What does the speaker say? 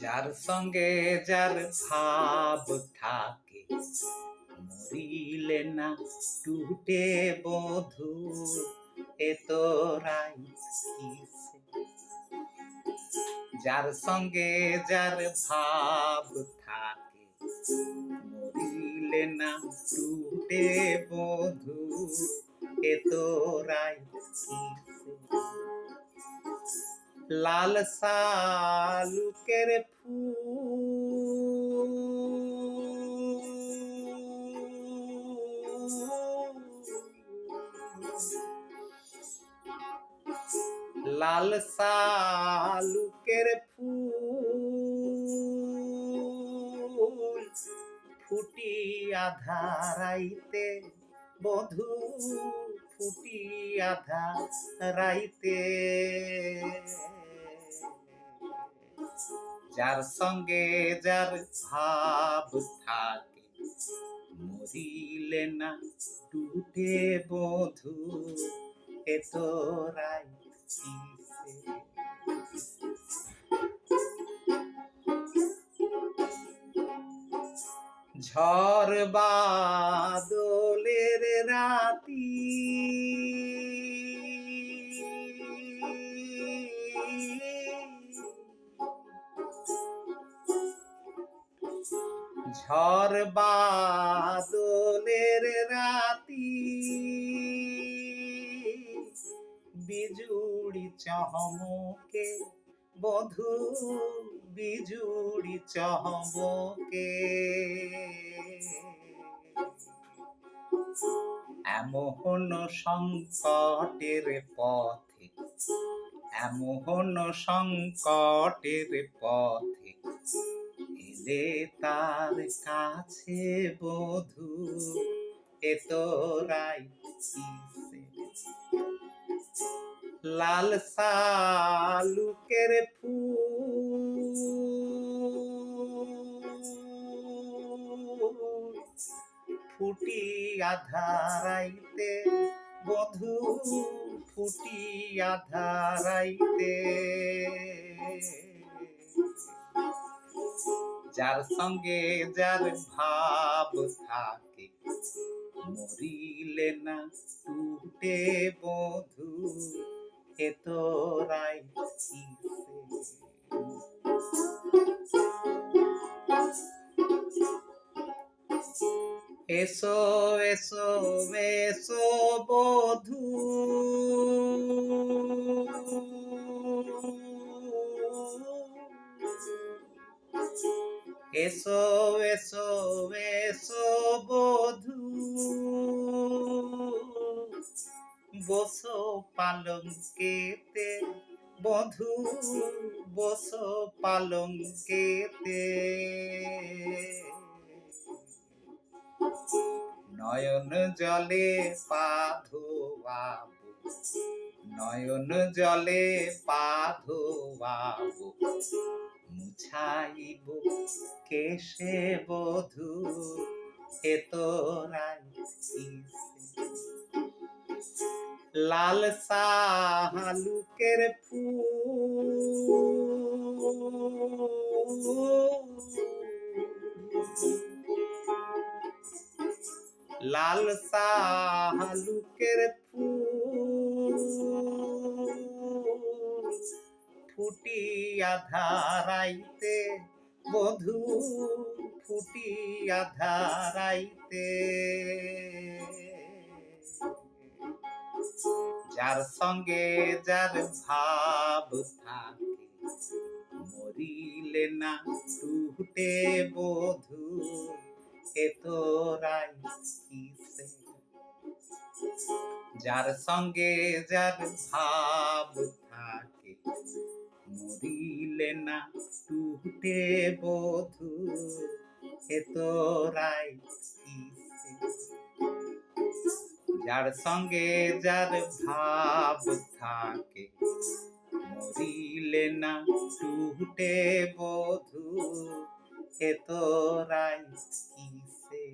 যার সঙ্গে যার ভাব থাকে, মরিলে না টুটে বধু, এ তোরাই কিসে? যার সঙ্গে যার ভাব থাকে, মরিলে না টুটে বধু, এ তোরাই কিসে? লাল শালুকের ফুল। লাল শালুকের ফুল ফুটিয়া ধারাইতে বধূ ধারাইতে যার সঙ্গে যার ভাব থাকে, মরিলে না বধু, এ তোরাই কিসে? ঝড় বাদলের রাতি ঝড় বাদলের রাতি বিজুড়ি চহমকে বধু বিজুড়ি চহমকে। এমন সংকটের পথে এমন সংকটের পথে এলে তার কাছে বধু এ তোরাই লাল শালুকের ফুল ফুটিয়া ধারাইতে বধু ফুটিয়া ধারাইতে। যার সঙ্গে যার ভাব থাকে, মরিলে না টুটে বধু, এ তোরাই কিসে? এসো এসো এসো বধু। এসো এসো এসো বধু। বসো পালঙ্কেতে, বধু, বসো পালঙ্কেতে। নয়ন জলে পা ধোয়াবো নয়ন জলে পা ধোয়াবো মুছাইব কেশে বধু এ কিসে লাল শালুকের ফুল। লাল শালুকের ফুটিয়া ধারাইতে, বধু ফুটিয়া ধারাইতে। যার সঙ্গে যার ভাব থাকে, মরিলে না টুটে বধু, এ তোরাই কিসে যার সঙ্গে যার ভাব থাকে মরিলে না টুটে বধু। এ তোরাই কিসে? যার সঙ্গে যার ভাব থাকে, মরিলে না টুটে বধু। এ তোরাই কিসে?